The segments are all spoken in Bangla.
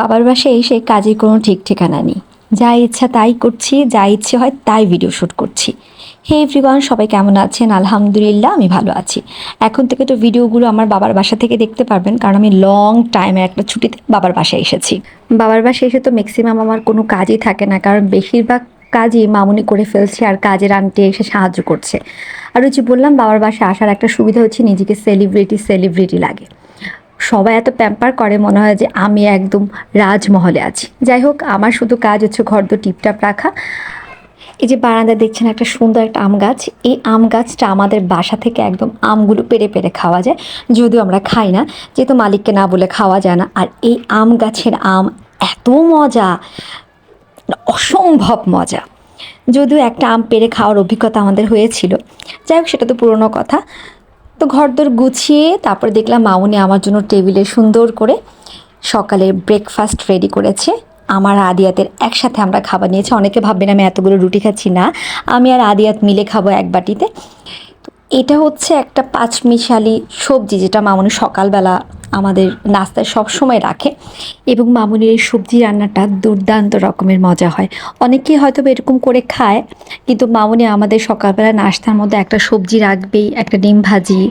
বাবার বাসায় এসে কাজের কোনো ঠিক ঠিকানা নেই। যা ইচ্ছা তাই করছি, যা ইচ্ছে হয় তাই ভিডিও শ্যুট করছি। হে এভরিওয়ান সবাই কেমন আছেন? আলহামদুলিল্লাহ, আমি ভালো আছি। এখন থেকে তো ভিডিওগুলো আমার বাবার বাসা থেকে দেখতে পারবেন, কারণ আমি লং টাইমের একটা ছুটিতে বাবার বাসায় এসেছি। বাবার বাসায় এসে তো ম্যাক্সিমাম আমার কোনো কাজই থাকে না, কারণ বেশিরভাগ কাজই মামুনি করে ফেলছে আর কাজের আনতে এসে সাহায্য করছে। আর ওই যে বললাম, বাবার বাসায় আসার একটা সুবিধা হচ্ছে নিজেকে সেলিব্রিটি সেলিব্রিটি লাগে। সবাই এত প্যাম্পার করে মনে হয় যে আমি একদম রাজমহলে আছি। যাই হোক, আমার শুধু কাজ হচ্ছে ঘর তো টিপটাপ রাখা। এই যে বারান্দা দেখছেন একটা সুন্দর একটা আম গাছ। এই আম গাছটা আমাদের বাসা থেকে একদম আমগুলো পেরে পেরে খাওয়া যায়। যদিও আমরা খাই না, যেহেতু মালিককে না বলে খাওয়া যায় না। আর এই আম গাছের আম এত মজা, অসম্ভব মজা। যদিও একটা আম পেরে খাওয়ার অভিজ্ঞতা আমাদের হয়েছিল। যাই হোক, সেটা তো পুরনো কথা। তো ঘরদোর গুছিয়ে তারপরে দেখলাম মামুনি আমার জন্য টেবিলে সুন্দর করে সকালের ব্রেকফাস্ট রেডি করেছে। আমার আদিয়াতের একসাথে আমরা খাবার নিয়েছি। অনেকে ভাববেন আমি এতগুলো রুটি খাচ্ছি, না। আমি আর আদিয়াত মিলে খাব এক বাটিতে। এটা হচ্ছে একটা পাঁচমিশালি সবজি যেটা মামুনি সকালবেলা আমাদের নাস্তায় সব সময় রাখে এবং মামুনির এই সবজি রান্নাটা দুর্দান্ত রকমের মজা হয়। অনেকেই হয়তো এরকম করে খায়, কিন্তু মামুনি আমাদের সকালবেলা নাস্তার মধ্যে একটা সবজি রাখবেই, একটা ডিম ভাজি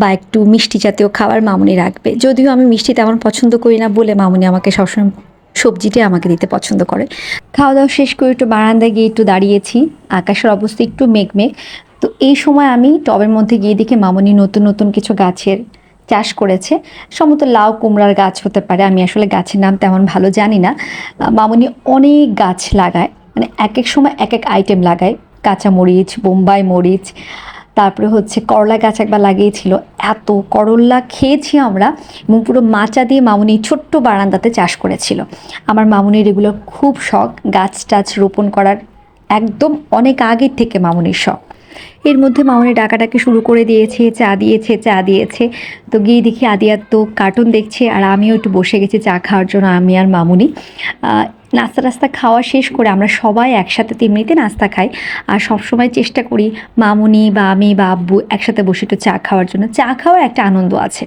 বা একটু মিষ্টি জাতীয় খাবার মামুনি রাখবে। যদিও আমি মিষ্টি তেমন পছন্দ করি না বলে মামুনি আমাকে সবসময় সবজিটাই আমাকে দিতে পছন্দ করে। খাওয়া দাওয়া শেষ করে একটু বারান্দায় গিয়ে একটু দাঁড়িয়েছি। আকাশের অবস্থা একটু মেঘমেঘ। তো এই সময় আমি টবের মধ্যে গিয়ে দেখি মামনি নতুন নতুন কিছু গাছের চাষ করেছে। সম্ভবত লাউ কুমড়ার গাছ হতে পারে, আমি আসলে গাছের নাম তেমন ভালো জানি না। মামনি অনেক গাছ লাগায় মানে এক এক সময় এক এক আইটেম লাগায়। কাঁচা মরিচ বোম্বাই মরিচ, তারপরে হচ্ছে করলা গাছ একবার লাগিয়েছিল। এত করলা খেয়েছি আমরা এবং পুরো মাচা দিয়ে মামুনি ছোট্ট বারান্দাতে চাষ করেছিল। আমার মামুনির এগুলো খুব শখ গাছ টাছ রোপণ করার। একদম অনেক আগের থেকে মামুনির শখ। এর মধ্যে মামনি ডাকাটাকে শুরু করে দিয়েছে, চা দিয়েছে চা দিয়েছে। তো গিয়ে দেখি আদিয়ার তো কার্টুন দেখছে আর আমিও একটু বসে গেছি চা খাওয়ার জন্য, আমি আর মামুনি। নাস্তা টাস্তা খাওয়া শেষ করে আমরা সবাই একসাথে তেমনিতে নাস্তা খাই। আর সবসময় চেষ্টা করি মামুনি বা আমি বা আব্বু একসাথে বসে একটু চা খাওয়ার জন্য। চা খাওয়ার একটা আনন্দ আছে।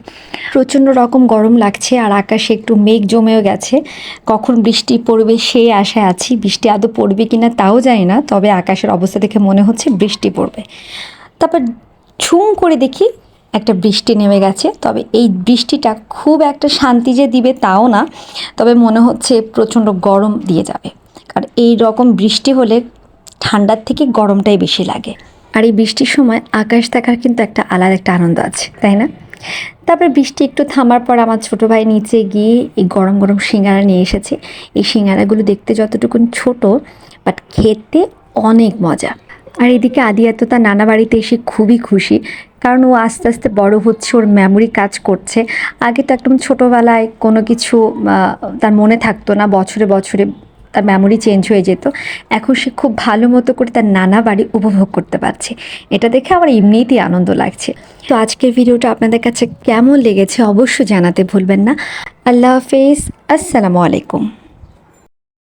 প্রচণ্ড রকম গরম লাগছে আর আকাশে একটু মেঘ জমেও গেছে। কখন বৃষ্টি পড়বে সেই আশায় আছি, বৃষ্টি আদৌ পড়বে কিনা তাও জানি না, তবে আকাশের অবস্থা দেখে মনে হচ্ছে বৃষ্টি পড়বে। তারপর ঝুম করে দেখি একটা বৃষ্টি নেমে গেছে। তবে এই বৃষ্টিটা খুব একটা শান্তি যে দিবে তাও না। তবে মনে হচ্ছে প্রচণ্ড গরম দিয়ে যাবে। কারণ এই রকম বৃষ্টি হলে ঠান্ডার থেকে গরমটাই বেশি লাগে। আর এই বৃষ্টির সময় আকাশ দেখার কিন্তু একটা আলাদা একটা আনন্দ আছে, তাই না? তারপর বৃষ্টি একটু থামার পর আমার ছোটো ভাই নিচে গিয়ে এই গরম গরম সিঙ্গারা নিয়ে এসেছে। এই সিঙ্গারাগুলো দেখতে যতটুকুন ছোট বাট খেতে অনেক মজা। আর এদিকে আদিয়া তো তার নানা বাড়িতে এসে খুবই খুশি, কারণ ও আস্তে আস্তে বড় হচ্ছে, ওর মেমোরি কাজ করছে। আগে তো একদম ছোটোবেলায় কোনো কিছু তার মনে থাকতো না, বছরে বছরে তার মেমোরি চেঞ্জ হয়ে যেত। এখন সে খুব ভালো মতো করে তার নানা বাড়ি উপভোগ করতে পারছে। এটা দেখে আমার এমনিতেই আনন্দ লাগছে। তো আজকের ভিডিওটা আপনাদের কাছে কেমন লেগেছে অবশ্যই জানাতে ভুলবেন না। আল্লাহ হাফেজ, আসসালামু আলাইকুম।